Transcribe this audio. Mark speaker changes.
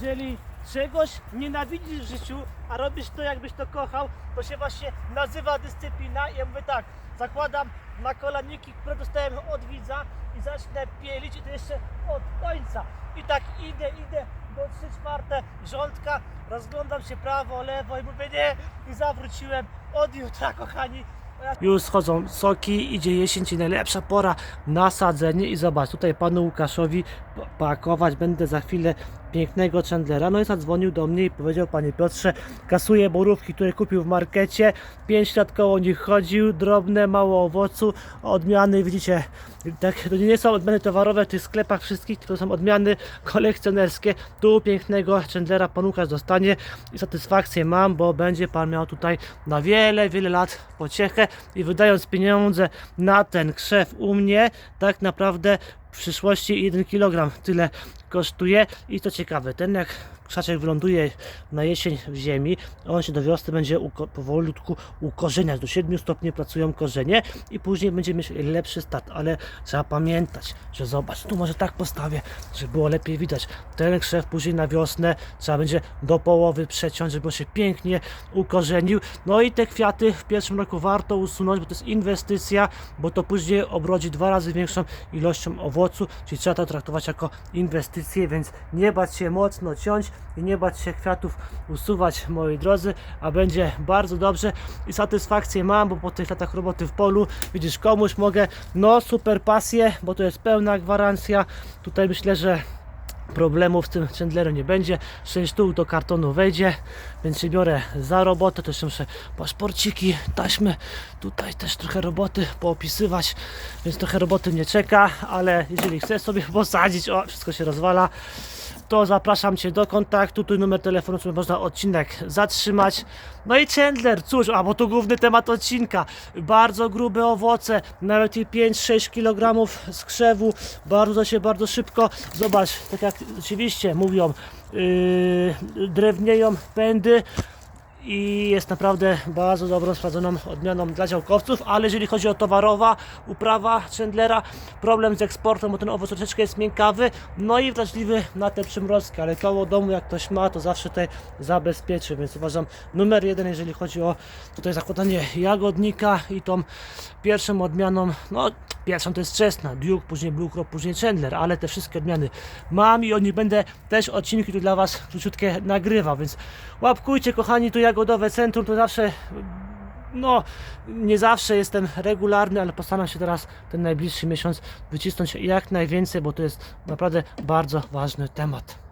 Speaker 1: Jeżeli czegoś nienawidzisz w życiu, a robisz to jakbyś to kochał, to się właśnie nazywa dyscyplina. I ja mówię tak, zakładam na kolaniki, które dostałem od widza i zacznę pielić i to jeszcze od końca. I tak idę, idę do 3 czwarte rządka, rozglądam się prawo, lewo i mówię nie i zawróciłem od jutra kochani. Już schodzą soki, idzie jesień, czyli najlepsza pora na sadzenie i zobacz, tutaj panu Łukaszowi pakować będę za chwilę pięknego Chandlera. No i zadzwonił do mnie i powiedział, panie Piotrze, kasuje borówki, które kupił w markecie, 5 lat koło nich chodził, drobne, mało owocu, odmiany, widzicie, tak, to nie są odmiany towarowe w tych sklepach wszystkich, to są odmiany kolekcjonerskie. Tu pięknego Chandlera pan Łukasz dostanie i satysfakcję mam, bo będzie pan miał tutaj na wiele, wiele lat pociechę i wydając pieniądze na ten krzew u mnie, tak naprawdę w przyszłości 1 kg tyle kosztuje i to ciekawe, ten jak krzaczek wyląduje na jesień w ziemi, on się do wiosny będzie uko- powolutku ukorzeniać, do 7 stopni pracują korzenie i później będzie mieć lepszy start, ale trzeba pamiętać, że zobacz, tu może tak postawię, żeby było lepiej widać, ten krzew później na wiosnę trzeba będzie do połowy przeciąć, żeby on się pięknie ukorzenił, no i te kwiaty w pierwszym roku warto usunąć, bo to jest inwestycja, bo to później obrodzi dwa razy większą ilością owocu, czyli trzeba to traktować jako inwestycję, więc nie bać się mocno ciąć i nie bać się kwiatów usuwać, moi drodzy, a będzie bardzo dobrze i satysfakcję mam, bo po tych latach roboty w polu, widzisz, komuś mogę, no super pasję, bo to jest pełna gwarancja, tutaj myślę, że problemów z tym Chandlerem nie będzie. 6 sztuk do kartonu wejdzie, więc się biorę za robotę. Też muszę paszporciki, taśmy, tutaj też trochę roboty poopisywać, więc trochę roboty mnie czeka, ale jeżeli chcesz sobie posadzić, o, wszystko się rozwala, to zapraszam Cię do kontaktu. Tu numer telefonu, sobie można odcinek zatrzymać. No i Chandler, cóż, a bo to główny temat odcinka. Bardzo grube owoce, nawet i 5-6 kg z krzewu. Bardzo się bardzo szybko. Zobacz, tak jak oczywiście mówią, yy, drewnieją pędy i jest naprawdę bardzo dobrą, sprawdzoną odmianą dla działkowców, ale jeżeli chodzi o towarowa uprawa Chandlera, problem z eksportem, bo ten owoc troszeczkę jest miękkawy, no i wrażliwy na te przymrozki, ale koło domu jak ktoś ma, to zawsze tutaj zabezpieczy, więc uważam numer jeden, jeżeli chodzi o tutaj zakładanie jagodnika i tą pierwszą odmianą, no pierwszą to jest wczesna, Duke, później Blue później Chandler, ale te wszystkie odmiany mam i o nich będę też odcinki tu dla Was króciutkie nagrywał, więc łapkujcie kochani, tu Jagodowe Centrum, to zawsze no, nie zawsze jestem regularny, ale postaram się teraz ten najbliższy miesiąc wycisnąć jak najwięcej, bo to jest naprawdę bardzo ważny temat.